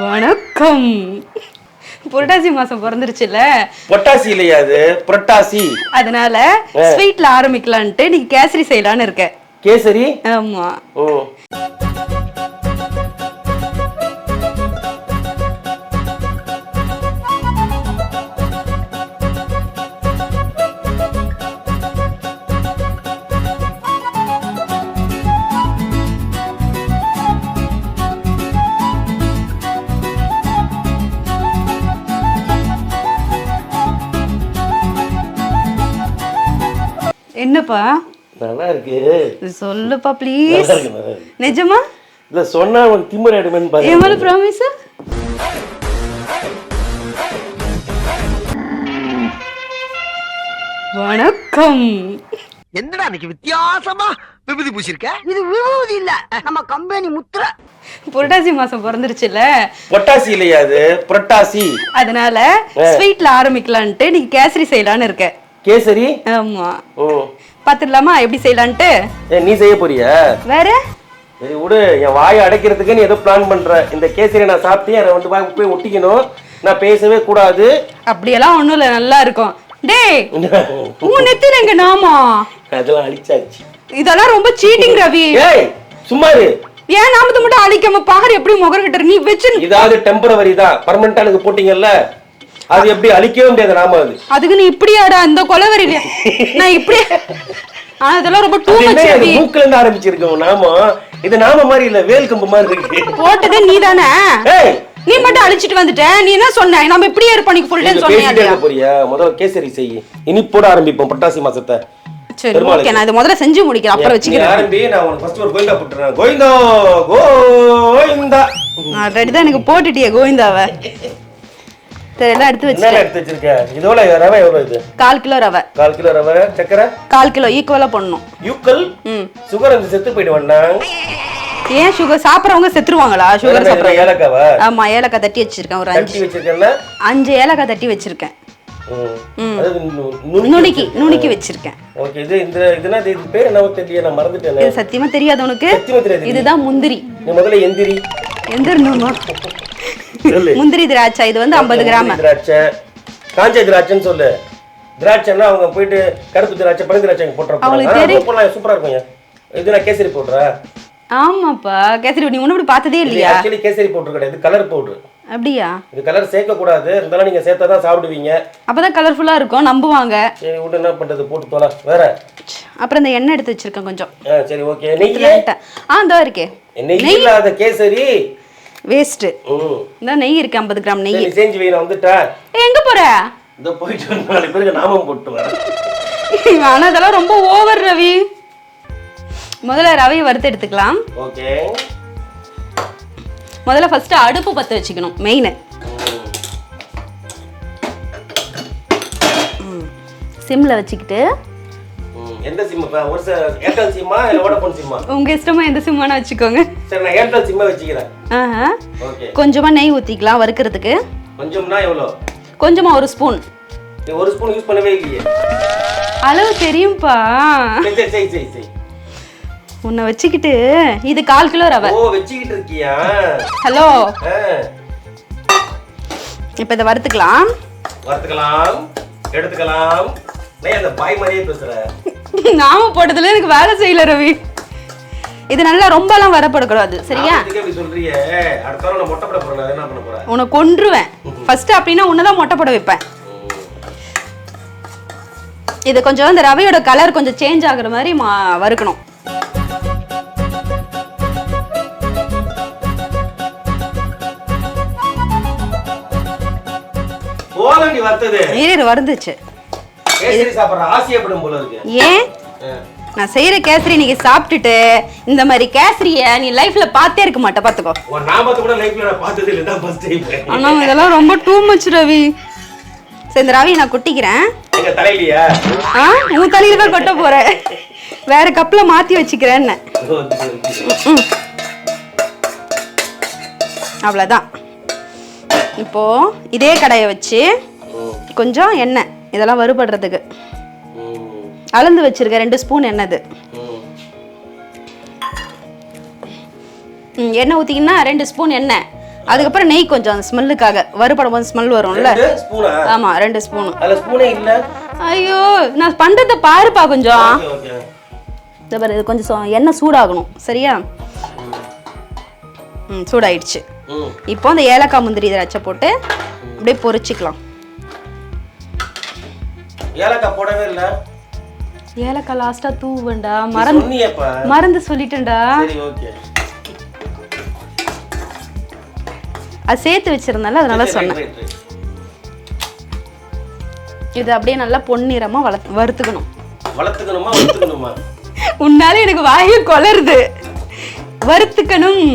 வணக்கம். புரட்டாசி மாசம் பிறந்துருச்சுல பொட்டாசி இல்லையா அது? புரட்டாசி. அதனால ஸ்வீட்ல ஆரம்பிக்கலான்ட்டு நீ கேசரி செய்யலான்னு இருக்க கேசரி? ஆமா. ஓ. என்னப்பா? நல்லா இருக்கு சொல்லுப்பா ப்ளீஸ் இருக்கு நல்லா இருக்கு. நிஜமா? இல்ல சொன்னா உனக்கு திமுறை ஆயிடுமேன்னு பாரு. ப்ராமிஸ் வணக்கம். என்னடா இன்னைக்கு வித்தியாசமா விபூதி பூசிருக்க? இது விபூதி இல்ல நம்ம கம்பெனி முத்திர. புரட்டாசி மாசம் பிறந்துருச்சுல பொட்டாசி இல்லையா அது? புரட்டாசி. அதனால ஸ்வீட்ல ஆரம்பிக்கலான்ட்டு நீ கேசரி செய்யலான்னு இருக்க கேசரி? ஆமா. ஓ. பாத்துடலாமா எப்படி செய்யலான்ட்டு? ஏ நீ செய்ய போறியா? வேற? சரி விடு. என் வாயை அடைக்கிறதுக்கு நீ ஏதோ பிளான் பண்ற. இந்த கேசரி நான் சாப்பிட்டு அதை வந்து வாய் போய் ஒட்டிக்கணும். நான் பேசவே கூடாது. அப்படியெல்லாம் ஒண்ணும் இல்ல. நல்லா இருக்கும். டேய் உன் நெத்தில எங்க நாமா? அதெல்லாம் அழிச்சாச்சு. இதெல்லாம் ரொம்ப சீட்டிங் ரவி. ஏய் சும்மா இரு. ஏன் நாமத்தை மட்டும் அழிக்காம பாரு எப்படி முகர்கிட்ட நீ வச்சு இதாவது டெம்பரவரி தான். பர்மனண்டா எனக்கு போட்டீங்கல்ல? அது எப்படி அழிக்கவே முடியாது நாம அது அதுக்கு நீ இப்படியாடா இந்த கொலவெறியில நான் இப்படி ஆனா இதெல்லாம் ரொம்ப டூ அது மச் இது மூக்குல இருந்து ஆரம்பிச்சிருக்கோம் நாம? இது நாம மாதிரி இல்ல வேல் கம்பு மாதிரி இருக்கு. போட்டதே நீ தானே ஏய்! நீ மட்டும் அழிச்சிட்டு வந்துட்ட. நீ என்ன சொன்ன? நம்ம இப்படியே இருப்போம் நீ ஃபுல் டைம் சொன்னியா போறியா? முதல்ல கேசரி செய். இனிப்போட ஆரம்பிப்போம் பட்டாசி மாசத்தை. சரி. ஓகே நான் இதை முதல்ல செஞ்சு முடிக்கிறேன் அப்புறம் வச்சுக்கிறேன். ஆரம்பி நான் உனக்கு ஃபர்ஸ்ட் ஒரு கோயிந்தா போட்டுறேன் கோவிந்தோ கோவிந்தா. ஆல்ரெடி தான் எனக்கு போட்டுட்டியே கோவிந்தாவை. சரி எல்லாம் எடுத்து என்னென்ன வச்சுட்டேன் எடுத்து வச்சிருக்க? இதோட ரவை எவ்வளவு இது? கால் கிலோ ரவை. கால் கிலோ ரவை சக்கரை? கால் கிலோ ஈக்குவலா பண்ணணும் யூக்கல் ம். சுகர் அந்த செத்து போயிடுவேன்னா ஏன் சுகர் சாப்பிட்றவங்க செத்துருவாங்களா? சுகர் சாப்பிட்றவங்க? ஏலக்காவா? ஆமா ஏலக்காய் தட்டி வச்சிருக்கேன் ஒரு தட்டி அஞ்சு. வச்சிருக்கேன்ல அஞ்சு ஏலக்காய் தட்டி வச்சிருக்கேன். ம். அதாவது நு- நுணுக்கி நுணுக்கி நுணுக்கி வச்சிருக்கேன். ஓகே இது இந்த இதுனா இது பேர் என்ன தெரியல நான் மறந்துட்டேன் இது சத்தியமா தெரியாது உனக்கு? சத்தியமா தெரியாது. இதுதான் முந்திரி. நீ முதல்ல எந்திரி. எந்திரணுமா? சொல்லு முந்திரி திராட்சை இது வந்து ஐம்பது கிராம். திராட்சை. காஞ்ச திராட்சைன்னு சொல்லு. திராட்சைன்னா அவங்க போயிட்டு கருப்பு திராட்சை பனி திராட்சை போட்டுற அவங்களுக்கு தெரியும். போடலாம் சூப்பரா இருக்கும் ஏன். இது நான் கேசரி பவுடரா? ஆமாப்பா. கேசரி நீ ஒண்ணு பார்த்ததே இல்லையா? ஆக்சுவலி கேசரி பவுடர் கிடையாது. கலர் பவுடர் அப்படியா? இது கலர் சேர்க்க கூடாது இருந்தாலும் நீங்க சேர்த்தா தான் சாப்பிடுவீங்க. அப்பதான் கலர்ஃபுல்லா இருக்கும். நம்புவாங்க. சரி விட்டு என்ன பண்றது? போட்டு தோல. வேற? அப்புறம் இந்த எண்ணெய் எடுத்து வச்சிருக்கேன் கொஞ்சம். சரி ஓகே. நெய். ஆ இதோ இருக்கே. நெய் இல்லாத கேசரி. வேஸ்ட் இந்த நெய் இருக்கு ஐம்பது கிராம் நெய் செஞ்சு வை நான் வந்துட்டேன் எங்க போற? இந்த போயிட்டு நாலு பேருக்கு நாமம் போட்டு வரேன். ஆனா இதெல்லாம் ரொம்ப ஓவர் ரவி. முதல்ல ரவையை வறுத்து எடுத்துக்கலாம். ஓகே. முதல்ல ஃபர்ஸ்ட் அடுப்பு பத்த வச்சுக்கணும் மெயின் சிம்ல வச்சுக்கிட்டு எந்த சிம் ஒரு ஏர்டெல் சிம்மா இல்லை வோடஃபோன் சிம்மா உங்க இஷ்டமா எந்த சிம்மானா வச்சுக்கோங்க. சரி நான் ஏர்டெல் சிம்மை வச்சுக்கிறேன். கொஞ்சமா நெய் ஊத்திக்கலாம் வறுக்கிறதுக்கு. கொஞ்சம்னா எவ்வளோ? கொஞ்சமா ஒரு ஸ்பூன் ஒரு ஸ்பூன் யூஸ் பண்ணவே இல்லையே. அளவு தெரியும்பா. சரி சரி சரி சரி உன்னை வச்சுக்கிட்டு இது கால் கிலோ ரவை. ஓ வச்சுக்கிட்டு இருக்கியா? ஹலோ. இப்போ இதை வறுத்துக்கலாம். வறுத்துக்கலாம் எடுத்துக்கலாம். அந்த பாய் மாதிரியே பேசுற. நாம போட்டதுல எனக்கு வேலை செய்யல ரவி. இது நல்லா ரொம்பலாம் வரப்படக்கூடாது. சரியா? உன்னை கொன்றுவேன். ஃபர்ஸ்ட் அப்படின்னா உன்னை தான் மொட்டை போட வைப்பேன். இது கொஞ்சம் இந்த ரவையோட கலர் கொஞ்சம் சேஞ்ச் ஆகுற மாதிரி வறுக்கணும். வருந்துச்சு ஏன். நான் செய்யற கேசரி நீங்க சாப்பிட்டுட்டு இந்த மாதிரி கேசரிய நீ லைஃப்ல பார்த்தே இருக்க மாட்ட பாத்துக்கோ ஆனா இதெல்லாம் ரொம்ப டூ மச் ரவி. சரி இந்த ரவி நான் கொட்டிக்கிறேன். ஆ உன் தலையில தான் கொட்ட போறேன். வேற கப்ல மாத்தி வச்சுக்கிறேன்னு. அவ்வளோதான் இப்போ இதே கடையை வச்சு கொஞ்சம் எண்ணெய் இதெல்லாம் வறுபடுறதுக்கு. அளந்து வச்சிருக்க ரெண்டு ஸ்பூன் ம், எண்ணெய் ஊற்றிக்கின்னா ரெண்டு ஸ்பூன் எண்ணெய். அதுக்கப்புறம் நெய் கொஞ்சம் அந்த ஸ்மெல்லுக்காக. வறுபடும் போது ஸ்மெல் வரும்ல. ரெண்டு ஸ்பூனா? ஆமா ரெண்டு ஸ்பூனு. ஐயோ நான் பண்றத பாருப்பா கொஞ்சம். இந்த பாரு இது கொஞ்சம் எண்ணெய் சூடாகணும். சரியா? ம் சூடாயிடுச்சு. இப்போ அந்த ஏலக்காய் முந்திரி திராட்சை போட்டு அப்படியே பொரிச்சிக்கலாம். ஏலக்காய் போடவே இல்ல. ஏலக்காய் லாஸ்டா தூவண்டா. மறந்து மறந்து சொல்லிட்டேன்டா. அது சேர்த்து வச்சிருந்தால அதனால சொன்னேன். இது அப்படியே நல்லா பொன்னிறமா வள வறுத்துக்கணும். வளர்த்துக்கணுமா உன்னால எனக்கு வாயு கொளருது. வறுத்துக்கணும்.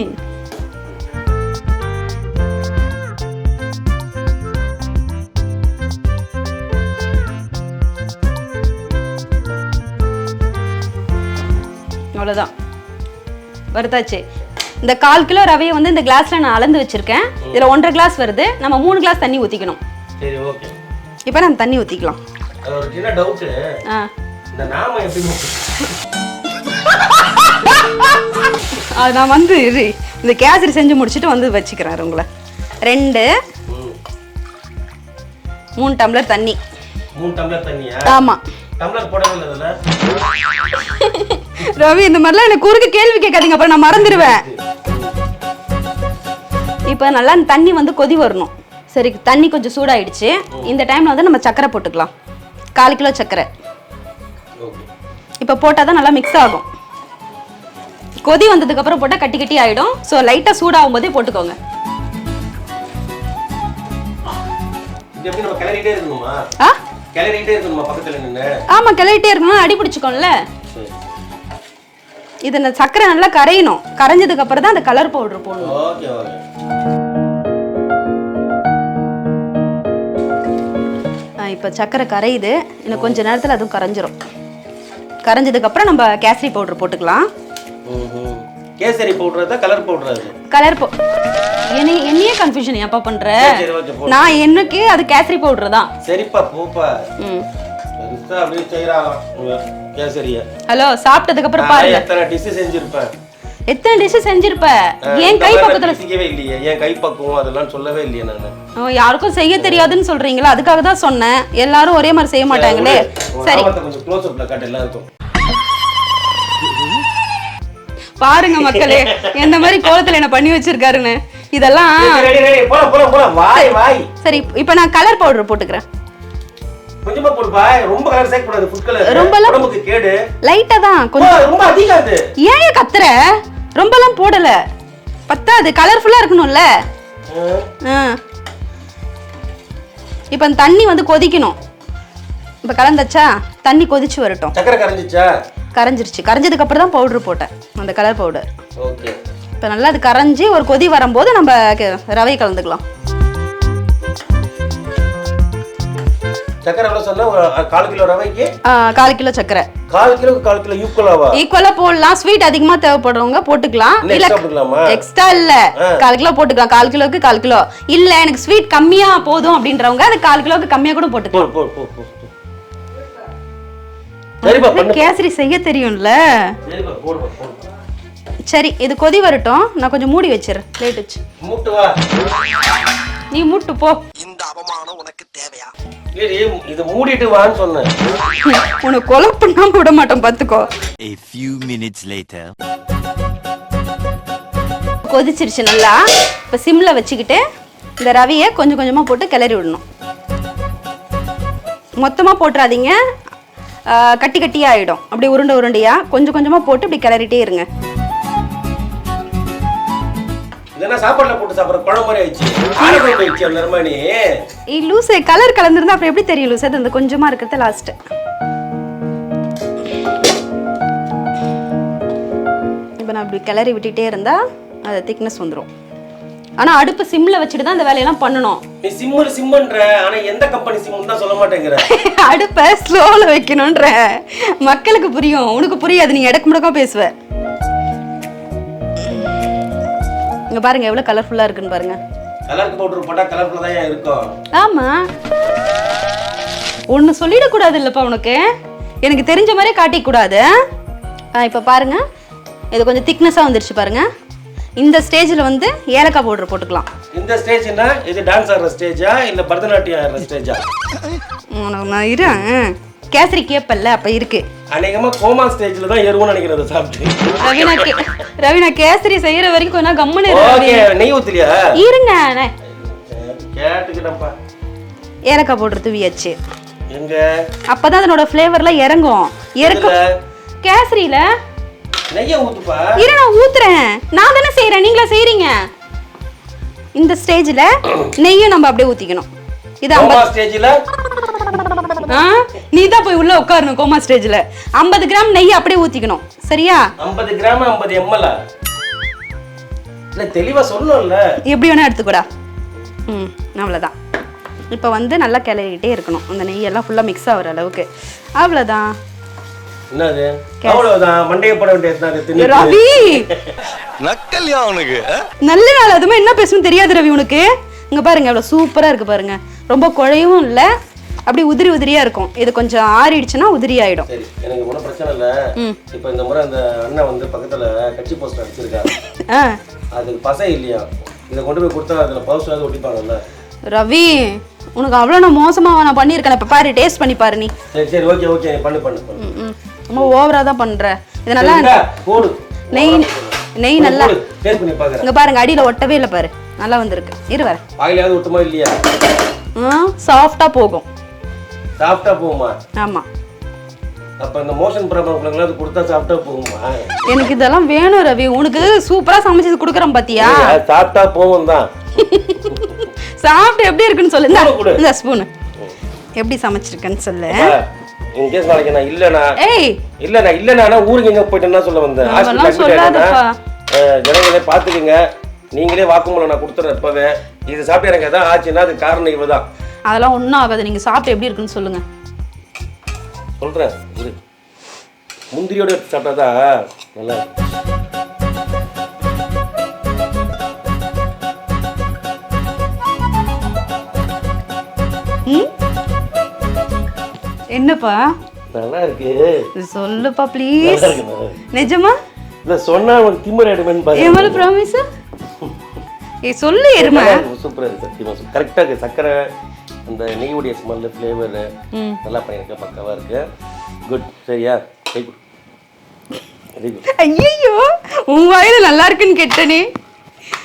அவ்வளோதான் வறுத்தாச்சு இந்த கால் கிலோ ரவையை வந்து இந்த கிளாஸ்ல நான் அளந்து வச்சிருக்கேன். இதுல ஒன்றரை கிளாஸ் வருது. நம்ம மூணு கிளாஸ் தண்ணி ஊத்திக்கணும். சரி ஓகே இப்போ நம்ம தண்ணி ஊத்திக்கலாம். அது ஆ. நான் வந்து இரு இந்த கேசரி செஞ்சு முடிச்சுட்டு வந்து வச்சுக்கிறேன் உங்களை. ரெண்டு. மூணு டம்ளர் தண்ணி. மூணு டம்ளர் தண்ணியா? ஆமா. டம்ளர் போடவே இல்லை ரவி இந்த மாதிரிலாம் எனக்கு குறுக்கு கேள்வி கேட்காதீங்க அப்புறம் நான் மறந்துடுவேன். இப்போ நல்லா தண்ணி வந்து கொதி வரணும். சரி தண்ணி கொஞ்சம் சூடாயிடுச்சு. இந்த டைம்ல வந்து நம்ம சக்கரை போட்டுக்கலாம். கால் கிலோ சக்கரை. இப்போ போட்டால் தான் நல்லா மிக்ஸ் ஆகும். கொதி வந்ததுக்கு அப்புறம் போட்டால் கட்டி கட்டி ஆயிடும். ஸோ லைட்டாக சூடாகும் போதே போட்டுக்கோங்க. நம்ம கிளறிட்டே இருக்கணுமா? ஆ? கிளறிட்டே சரி இது இந்த சக்கரை நல்லா கரையணும். கரைஞ்சதுக்கு அப்புறம் தான் அந்த கலர் பவுடர் போடணும். ஓகே ஓகே இப்போ சக்கரை கரையுது. இன்னும் கொஞ்ச நேரத்தில் அதுவும் கரைஞ்சிரும். கரைஞ்சதுக்கு அப்புறம் நம்ம கேசரி பவுடர் போட்டுக்கலாம். கேசரி பவுடர் தான் கலர் பவுடர் கலர் போ என்னைய என்னையே கன்ஃபியூஷன் ஏப்பா பண்ற? சரி ஓகே போ நான் எனக்கு அது கேசரி பவுடர் தான். சரிப்பா போப்பா. ம். அப்படியே கேசரிய. ஹலோ சாப்பிட்டதுக்கு அப்புறம் பாருங்க. எத்தனை டிஷ் செஞ்சிருப்பேன்? எத்தனை டிஷ் செஞ்சிருப்ப? என் இந்த கை பக்கத்துல ரசிக்கவே இல்லையே. என் கை பக்குவம் அதெல்லாம் சொல்லவே இல்லையே நான். யாருக்கும் செய்ய தெரியாதுன்னு சொல்றீங்களா? அதுக்காக தான் சொன்னேன். எல்லாரும் ஒரே மாதிரி செய்ய மாட்டாங்களே. சரி. கொஞ்சம் க்ளோஸ் அப்ல காட்டு எல்லாருக்கும். பாருங்க மக்களே எந்த மாதிரி கோலத்துல என்ன பண்ணி வச்சிருக்காருன்னு. இதெல்லாம் சரி இப்போ நான் கலர் பவுடர் போட்டுக்கிறேன். கொஞ்சமா போடுப்பா ரொம்ப கலர் சேர்க்க கூடாது ஃபுட் கலர் ரொம்பலாம் உடம்புக்கு கேடு. லைட்டா தான் கொஞ்சம் ரொம்ப அதிகம் அது ஏன் கத்துற? ரொம்பலாம் போடல. பத்தாது கலர்ஃபுல்லா இருக்கணும்ல. இப்போ அந்த தண்ணி வந்து கொதிக்கணும். இப்போ கலந்தாச்சா தண்ணி கொதிச்சு வரட்டும். சக்கரை கரைஞ்சிச்சா? கரைஞ்சிருச்சு. கரைஞ்சதுக்கு அப்புறம் தான் பவுடர் போட்டேன் அந்த கலர் பவுடர் ஓகே. இப்போ நல்லா அது கரைஞ்சி ஒரு கொதி வரும்போது நம்ம ரவை கலந்துக்கலாம். சக்கரை எவ்வளவு சொன்னா? ஒரு கால் கிலோ ரவைக்கு? ஆ, கால் கிலோ சர்க்கரை கால் கிலோ கால் கிலோ ஈக்குவலாவா ஈக்குவலா போடலாம். ஸ்வீட் அதிகமா தேவைப்படுறவங்க போட்டுக்கலாம். இல்ல? எக்ஸ்ட்ரா இல்ல. கால் கிலோ போட்டுக்கலாம். கால் கிலோக்கு கால் கிலோ. இல்ல எனக்கு ஸ்வீட் கம்மியா போதும் அப்படின்றவங்க அது கால் கிலோக்கு கம்மியா கூட போட்டுக்கலாம். கேசரி செய்ய தெரியும்ல. சரி இது கொதி வரட்டும். நான் கொஞ்சம் மூடி வச்சிடுறேன். பிளேட் வச்சு. மூட்டு வா. நீ மூட்டு போ. இந்த அவமானம் உனக்கு தேவையா? இது மூடிட்டு வான்னு சொன்னேன். உனக்கு கொலை பண்ணாம விட மாட்டோம் பாத்துக்கோ. A few minutes later. கொதிச்சிருச்சு நல்லா. இப்போ சிம்ல வச்சுக்கிட்டு இந்த ரவையை கொஞ்சம் கொஞ்சமா போட்டு கிளறி விடணும். மொத்தமா போட்டுறாதீங்க. கட்டி கட்டியா ஆயிடும். அப்படி உருண்டை உருண்டையா கொஞ்சம் கொஞ்சமா போட்டு இப்படி கிளறிட்டே இருங்க. இதெல்லாம் சாப்பாடுல போட்டு சாப்பிடுற குழம்பு மாதிரி ஆயிடுச்சு. ஆரோக்கியம் ஆயிடுச்சு அந்த நர்மணி ஏய் லூசே கலர் கலந்துருந்தா அப்புறம் எப்படி தெரியும் லூசே? அது அந்த கொஞ்சமா இருக்கிறது லாஸ்ட் இப்போ நான் இப்படி கிளறி விட்டுட்டே இருந்தா அது திக்னஸ் வந்துடும் ஆனா அடுப்பு சிம்ல வச்சுட்டு தான் இந்த வேலையெல்லாம் பண்ணணும். நீ சிம்மு சிம்முன்ற ஆனா எந்த கம்பெனி சிம்முன்னு தான் சொல்ல மாட்டேங்கிற. அடுப்பை ஸ்லோல வைக்கணுன்ற மக்களுக்கு புரியும். உனக்கு புரியாது நீ இடக்கு முடக்கா பேசுவ. இங்க பாருங்க எவ்வளவு கலர்ஃபுல்லா இருக்குன்னு பாருங்க. கலருக்கு பவுடர் போட்டா கலர்ஃபுல்லா தான் இருக்கும். ஆமா. ஒண்ணு சொல்லிடக்கூடாது இல்லப்பா உனக்கு. எனக்கு தெரிஞ்ச மாதிரியே காட்டிக்க கூடாது ஆ, இப்ப பாருங்க. இது கொஞ்சம் திக்னஸா வந்துருச்சு பாருங்க. இந்த ஸ்டேஜில் வந்து ஏலக்காய் பவுடர் போட்டுக்கலாம். இந்த ஸ்டேஜ்னா இது டான்ஸ் ஆடுற ஸ்டேஜா இல்ல பரதநாட்டியம் ஆடுற ஸ்டேஜா நான் இரு. கேசரி கேப்பல்ல அப்போ இருக்கு. அநேகமா கோமா ஸ்டேஜ்ல தான் ஏறுவோம்னு நினைக்கிறேன் அதை சாப்பிட்டு ரவினா கே ரவினா கேசரி செய்யற வரைக்கும் கொஞ்சம் கம்முன்னு இரு ரவி. ஓகே நெய் ஊத்துலியா? இருங்க நான் கேட்டுக்கிட்டப்பா ஏலக்காய் பவுடர் தூவியாச்சு. எங்க? அப்பதான் அதனோட ஃப்ளேவர்லாம் இறங்கும். இறக்க இதுல கேசரியில. நெய்ய ஊத்துப்பா. இரு நான் ஊத்துறேன். நான் தானே செய்றேன் நீங்களா செய்றீங்க. இந்த ஸ்டேஜ்ல நெய்யும் நம்ம அப்படியே ஊத்திக்கணும். இது கோமா ஐம்பது ஸ்டேஜ்ல நீ தான் போய் உள்ள உட்காரணும் கோமா ஸ்டேஜ்ல. ஐம்பது கிராம் நெய் அப்படியே ஊத்திக்கணும். சரியா? 50 கிராம் 50 எம்எல் இல்ல தெளிவா சொல்லணும்ல. எப்படி வேணா எடுத்துக்கூடா. ம் அவ்வளோதான் இப்போ வந்து நல்லா கிளறிக்கிட்டே இருக்கணும். அந்த நெய்யெல்லாம் ஃபுல்லாக மிக்ஸ் ஆகிற அளவுக்கு. அவ்வளோதான் என்னது? அவ்வளவுதான். மண்டைய போட வேண்டியது தின்னு ரவி! நக்கல்யா நல்ல நாள் அதுமே என்ன பேசணும் தெரியாது ரவி உனக்கு. இங்க பாருங்க எவ்வளோ சூப்பரா இருக்கு பாருங்க. ரொம்ப குழையவும் இல்லை. அப்படி உதிரி உதிரியா இருக்கும். இது கொஞ்சம் ஆறிடுச்சுன்னா உதிரி ஆயிடும். சரி எனக்கு ஒன்றும் பிரச்சனை இல்ல. இப்போ இந்த முறை அந்த அண்ணன் வந்து பக்கத்துல கட்சி போஸ்டர் அடிச்சிருக்காரு ஆ. அதுக்கு பசை இல்லையா? இதை கொண்டு போய் கொடுத்தா அதுல போஸ்டர் ஒட்டிப்பாங்கல்ல? ரவி உனக்கு அவ்வளோ நான் மோசமாக நான் பண்ணியிருக்கேன். இப்போ பாரு டேஸ்ட் பண்ணி பாரு நீ. சரி சரி ஓகே ஓகே பண்ணு பண்ணு பண்ணு. ம், ம். ரொம்ப ஓவராக தான் பண்ற. இது நல்லா? போடு. நெய் நெய் நல்லா டேஸ்ட் பண்ணி பாக்குறேன். இங்க பாருங்க அடியில ஒட்டவே இல்லை பாரு. நல்லா வந்திருக்கு. இரு வர. வாயிலாவது ஒட்டுமா இல்லையா? சாஃப்டா போகும். சாப்பிட்டா போகுமா? ஆமா. அப்ப இந்த மோஷன் ப்ராப்ளம் அது கொடுத்தா சாப்பிட்டா போகுமா? எனக்கு இதெல்லாம் வேணும் ரவி. உனக்கு சூப்பரா சமைச்சது கொடுக்குறேன் பாத்தியா? சாப்பிட்டா போகும் தான். சாப்பிட்டு எப்படி இருக்குன்னு சொல்லு. இந்தா, ஸ்பூனு எப்படி சமைச்சிருக்கேன்னு சொல்லு. இன்கேஸ் நாளைக்கு நான் இல்லைண்ணா. ஏய். இல்ல நான் இல்லைண்ணா ஊருக்கு எங்க போயிட்டேன்னா சொல்ல வந்தேன். ஹாஸ்பிட்டல் சொல்லாதப்பா. ஜனங்களே பாத்துக்குங்க நீங்களே வாக்குமூலம் நான் கொடுத்துறேன் இப்பவே. இது சாப்பிட்டு எனக்கு எதாவது ஆச்சுன்னா அது காரணம் இவதான். அதெல்லாம் ஒன்றும் ஆகாது. நீங்க சாப்பிட்டு எப்படி இருக்குன்னு சொல்லுங்க. சொல்றேன் இரு. முந்திரியோட எடுத்து சாப்பிட்டாதான் நல்லா என்னப்பா? நல்லா இருக்கு. சொல்லுப்பா ப்ளீஸ். நிஜமா? இல்ல சொன்னா உனக்கு திமிர் என் மேல பாருங்க ப்ராமிஸ் ஏய் சொல்லு எருமை. சூப்பரா இருக்கு சத்தியமா கரெக்டா இருக்கு சக்கரை அந்த நெய்யுடைய ஸ்மெல்லு ஃப்ளேவர் நல்லா பண்ணியிருக்க பக்காவா இருக்கு. குட் சரியா? வெரி குட் ஐயோ உன் வாயில நல்லா இருக்குன்னு கேட்டனே.